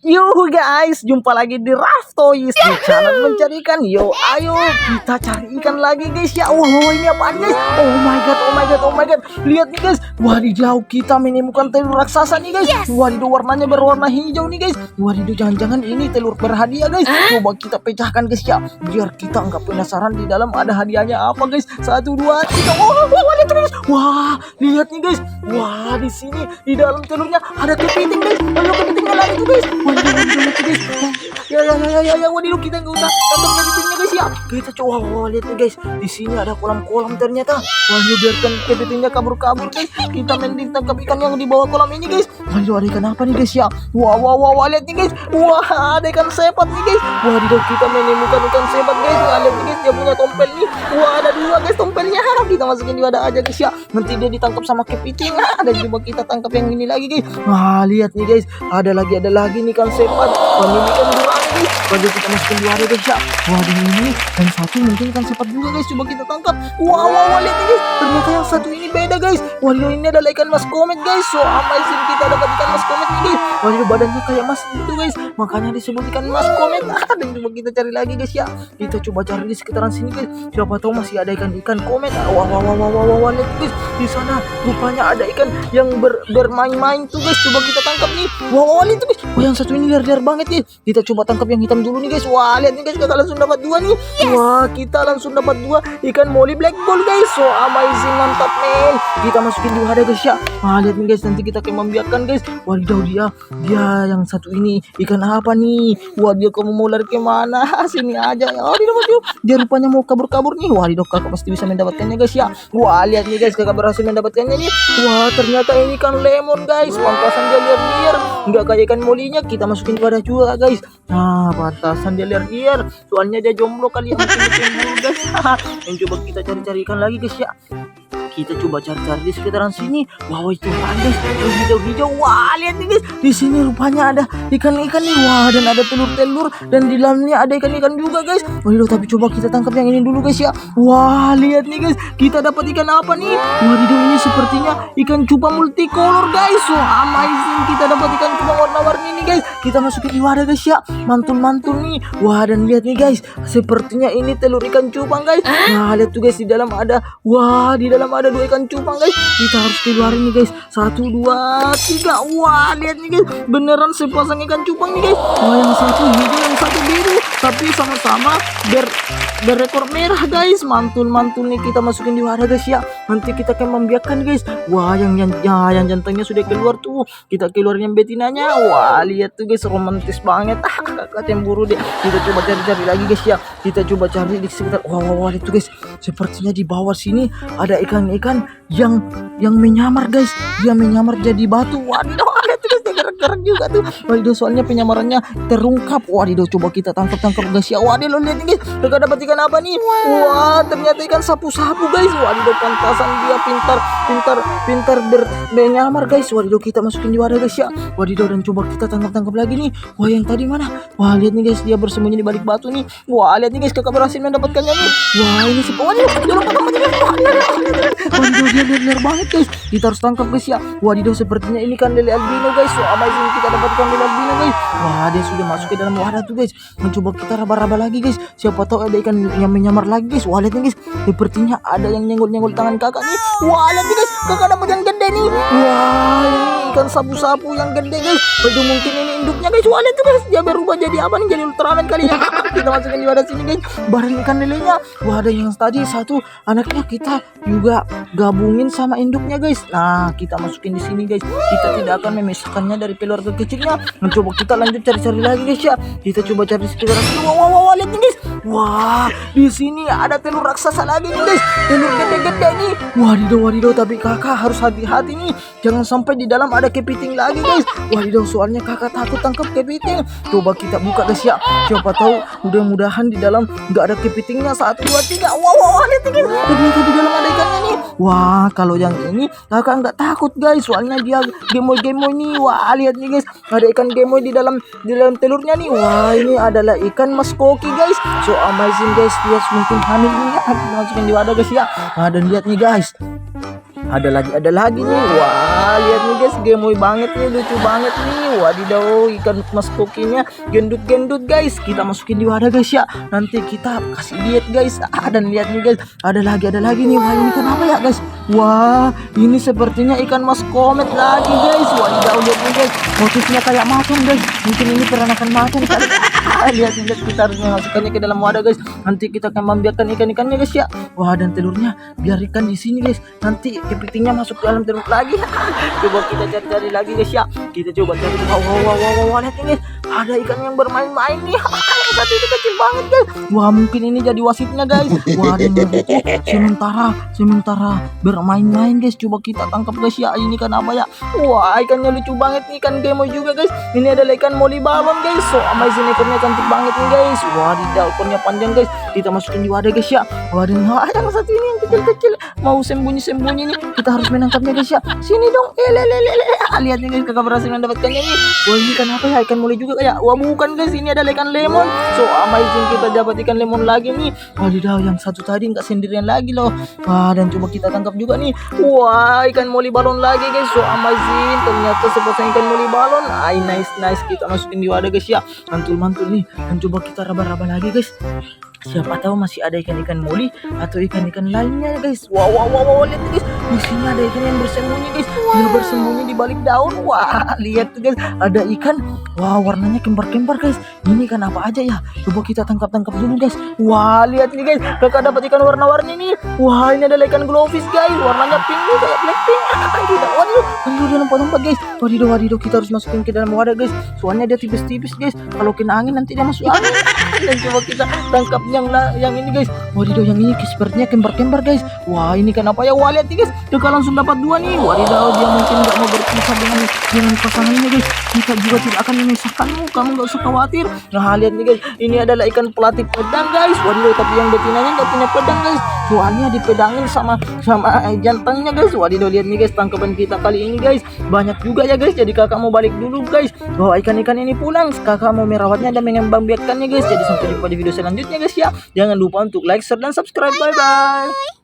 Yo guys, jumpa lagi di Raftoys di channel mencari ikan. Yo, ayo kita cari ikan lagi guys ya. Wah, ini apaan guys? Oh my god, oh my god, oh my god. Lihat nih guys. Wadidaw, kita menemukan telur raksasa nih guys. Wadidaw, warnanya berwarna hijau nih guys. Wadidaw, jangan-jangan ini telur berhadiah guys. Coba kita pecahkan guys ya. Biar kita nggak penasaran di dalam ada hadiahnya apa guys. Satu, dua, tiga. Oh, wah, wah, lihat terus. Wah, lihat nih guys. Wah, di sini di dalam telurnya ada kepiting guys. Ayo kepitingnya lari tuh guys. Ya, ya, ya, ya, ya, waduh, kita nggak usah tangkap kepitingnya guys ya. Kita coba, wah, lihat nih guys. Di sini ada kolam-kolam ternyata. Waduh, biarkan kepitingnya kabur-kabur guys. Kita main ditangkap ikan yang di bawah kolam ini guys. Waduh, ada ikan apa nih guys ya? Wah, wah, wah, wah, lihat nih guys. Wah, ada ikan sepat nih guys. Waduh, kita menemukan ikan sepat guys. Wah, lihat nih guys, dia punya tompel nih. Wah, ada dua guys tompelnya. Kita masukin di wadah aja guys ya. Nanti dia ditangkap sama kepiting. Dan coba kita tangkap yang ini lagi guys. Wah, lihat nih guys. Ada lagi, ada lagi nih ikan sepat. Ini ikan dua guys. Waduh, kita masukin di wadah guys ya. Waduh, ini yang satu mungkin ikan sepat juga guys. Coba kita tangkap. Wah, wah, wah, lihat guys. Ternyata yang satu ini beda guys. Waduh, ini adalah ikan mas komet guys. So amazing kita dapat ikan mas komet nih guys. Waduh, badannya kayak mas gitu guys. Makanya disebut ikan mas komet. Ah, Dan coba kita cari lagi guys ya. Kita coba cari di sekitaran sini guys. Siapa tahu masih ada ikan-ikan komet. Ah, Wah, wah, wah, wah, wah, wah, wah, lihat guys. Di sana rupanya ada ikan yang ber, bermain-main tuh guys. Coba kita tangkap nih. Wah, wah, lihat guys. Wah, yang satu ini liar-liar banget nih. Kita coba tangkap yang hitam dulu nih guys. Wah, lihat nih guys. Kita langsung dapat dua nih. Wah, kita langsung dapat dua ikan molly black ball guys. So amazing, mantap men. Kita masukin di wadah guys ya. Wah, lihat nih guys. Nanti kita akan membiarkan guys. Wadidaw dia. Dia yang satu ini ikan apa nih? Wah, dia kamu mau lari ke mana? Sini aja. Oh, dia. Dia rupanya mau kabur-kabur nih. Wadidaw, kakak pasti bisa mendapatkannya guys ya. Wah, lihat nih guys. Kakak berhasil mendapatkannya nih. Wah, ternyata ini ikan lemon guys. Pantasan dia liar-liar. Nggak kayak ikan molinya. Kita masukin di wadah juga guys. Nah, pantasan dia liar-liar. Soalnya dia jomblo kali ya. Mungkin coba kita cari-cari ikan lagi guys ya kita coba cari-cari di sekitaran sini. Wah, wah, itu guys? Hijau-hijau. Wah, lihat nih guys. Di sini rupanya ada ikan-ikan nih. Wah, dan ada telur-telur dan di dalamnya ada ikan-ikan juga guys. Waduh, tapi coba kita tangkap yang ini dulu guys ya. Wah, lihat nih guys. Kita dapat ikan apa nih? Waduh, ini sepertinya ikan cupang multicolor guys. Wah, amazing. Kita dapat ikan cupang warna-warni nih guys. Kita masukin di wadah guys ya. Mantul-mantul nih. Wah, dan lihat nih guys. Sepertinya ini telur ikan cupang guys. Nah, lihat tuh guys di dalam ada. Wah, di dalam ada dua ikan cupang guys. Kita harus keluarin nih guys. Satu, dua, tiga. Wah, lihat nih guys. Beneran sepasang ikan cupang nih guys. Wah, yang satu hijau, yang satu biru. Tapi sama-sama ber berekor merah guys. Mantul-mantul nih kita masukin di wadah guys ya. Nanti kita akan membiarkan guys. Wah, yang yang ya, yang jantungnya sudah keluar tuh. Kita keluarin yang betinanya. Wah, lihat tuh guys romantis banget. Ah, kakak cemburu deh. Kita coba cari-cari lagi guys ya. Kita coba cari di sekitar. Wah, wah, wah, itu guys. Sepertinya di bawah sini ada ikan-ikan yang yang menyamar guys. Dia menyamar jadi batu. Waduh, gerak-gerak juga tuh. Waduh, soalnya penyamarannya terungkap. Waduh, coba kita tangkap-tangkap guys ya. Lo lihat guys. Kakak dapat ikan apa nih? Wah, ternyata ikan sapu-sapu guys. Waduh, pantasan dia pintar, pintar, pintar ber, menyamar guys. Waduh, kita masukin di wadah guys ya. Waduh, dan coba kita tangkap-tangkap lagi nih. Wah, yang tadi mana? Wah, lihat nih guys, dia bersembunyi di balik batu nih. Wah, lihat nih guys, kakak berhasil mendapatkannya nih. Wah, ini si Waduh, dia. Wah. Waduh, dia liar banget guys. Kita harus tangkap guys ya. Waduh, sepertinya ini kan lele albino guys. So amazing kita dapatkan lele albino guys. Wah, dia sudah masuk ke dalam wadah tuh guys. Mencoba kita raba-raba lagi guys. Siapa tahu ada ikan yang menyamar lagi guys. Nih guys. Sepertinya ada yang nyenggol-nyenggol tangan kakak nih. Nih guys. Kakak dapat yang gede nih. Wah, ikan sapu-sapu yang gede guys. Waduh, mungkin ini induknya guys. Wah, lihat tuh guys. Dia berubah jadi apa nih? Jadi Ultraman kali ya. kita masukin di wadah sini guys. Bareng ikan lelenya. Wah, ada yang tadi satu anaknya kita juga gabungin sama induknya guys. Nah, kita masukin di sini guys. Kita tidak akan memisahkannya dari keluarga kecilnya. Mencoba kita lanjut cari-cari lagi guys ya. Kita coba cari sekitar sini. Wah, wah, wah, lihat nih guys. Wah, di sini ada telur raksasa lagi nih guys. Telur gede-gede nih. Wadidaw, wadidaw, tapi kakak harus hati-hati nih. Jangan sampai di dalam ada kepiting lagi guys. Wadidaw, soalnya kakak takut tangkap kepiting. Coba kita buka guys ya. Siapa tahu mudah-mudahan di dalam nggak ada kepitingnya. Satu, dua, tiga. Wah, wah, lihat guys. Ternyata di dalam ada ikannya nih. Wah, kalau yang ini kakak nggak takut guys. Soalnya dia gemoy-gemoy nih. Wah, lihat nih guys. Ada ikan gemoy di dalam di dalam telurnya nih. Wah, ini adalah ikan mas koki guys. So amazing guys. Dia mungkin hamil nih ya. Masukin di wadah guys ya. Nah, dan lihat nih guys. Ada lagi, ada lagi nih. Wah, Lihat nih guys, gemoy banget nih, lucu banget nih. Wadidaw, ikan mas kokinya gendut-gendut guys. Kita masukin di wadah guys ya. Nanti kita kasih lihat guys. Ah, dan lihat nih guys, ada lagi, ada lagi nih. Wah, ini kenapa ya guys? Wah, ini sepertinya ikan mas komet lagi guys. Wadidaw, lihat nih guys. Motifnya kayak macan guys. Mungkin ini peranakan macan kali. Lihat guys, kita harus memasukkannya ke dalam wadah guys. Nanti kita akan membiarkan ikan-ikannya guys ya. Wah, dan telurnya biar ikan di sini guys. Nanti kepitingnya masuk ke dalam telur lagi. coba kita cari-cari lagi guys ya. Kita coba cari. Wow, wow, wow, wow, wow, lihat guys. Ada ikan yang bermain-main nih. Satu itu banget guys. Wah, mungkin ini jadi wasitnya guys. Wah, dan yang sementara sementara bermain-main guys. Coba kita tangkap guys ya. Ini kan apa ya? Wah, ikannya lucu banget nih. Ikan gemo juga guys. Ini adalah ikan moli balon guys. So, amazing ekornya cantik banget nih guys. Wah, di ekornya panjang guys. Kita masukin di wadah guys ya. Wah, yang satu ini yang kecil-kecil mau sembunyi-sembunyi nih. Kita harus menangkapnya guys ya. Sini dong. Eh, le, le, le, le. Ah, Lihat nih guys, kakak berhasil mendapatkannya nih. Wah, ini ikan apa ya? Ikan moli juga kayak. Wah, bukan guys. Ini adalah ikan lemon. So, amazing kita dapat ikan lemon lagi nih. Wadidaw, yang satu tadi nggak sendirian lagi loh. Wah, dan coba kita tangkap juga nih. Wah, ikan moli balon lagi guys. So, amazing. Ternyata sepasang ikan moli balon. Ay, nice, nice. Kita masukin di wadah guys ya. Mantul-mantul nih. Dan coba kita raba-raba lagi guys. Siapa tahu masih ada ikan-ikan moli atau ikan-ikan lainnya guys. Wow, wow, wow, wow. lihat guys. Di sini ada ikan yang bersembunyi guys. Dia bersembunyi di balik daun. Wah, lihat tuh guys. Ada ikan. Wah, warnanya kembar-kembar guys. Ini ikan apa aja ya? Coba kita tangkap-tangkap dulu guys. Wah, lihat nih guys. Kakak dapat ikan warna-warni nih. Wah, ini adalah ikan glowfish guys. Warnanya pink nih kayak blackpink. Tidak, waduh. Waduh, dia lompat-lompat guys. Wadidaw, wadidaw. Kita harus masukin ke dalam wadah guys. Soalnya dia tipis-tipis guys. Kalau kena angin nanti dia masuk angin. Dan coba kita tangkap yang yang ini guys. Wadidaw, yang ini sepertinya kembar-kembar guys. Wah, ini kenapa ya? Wah, lihat nih guys. Kakak langsung dapat dua nih. Wadidaw, dia berpisah dengan dengan pasangannya guys. Kita juga tidak akan memisahkanmu. Kamu nggak usah khawatir. Nah, lihat nih guys. Ini adalah ikan pelatih pedang guys. Wadidaw, tapi yang betinanya nggak punya pedang guys. Soalnya dipedangin sama sama eh, jantannya guys. Wadidaw, lihat nih guys tangkapan kita kali ini guys. Banyak juga ya guys. Jadi kakak mau balik dulu guys. Bawa ikan-ikan ini pulang. Kakak mau merawatnya dan mengembang biakannya guys. Jadi sampai jumpa di video selanjutnya guys ya. Jangan lupa untuk like, share, dan subscribe. Bye bye.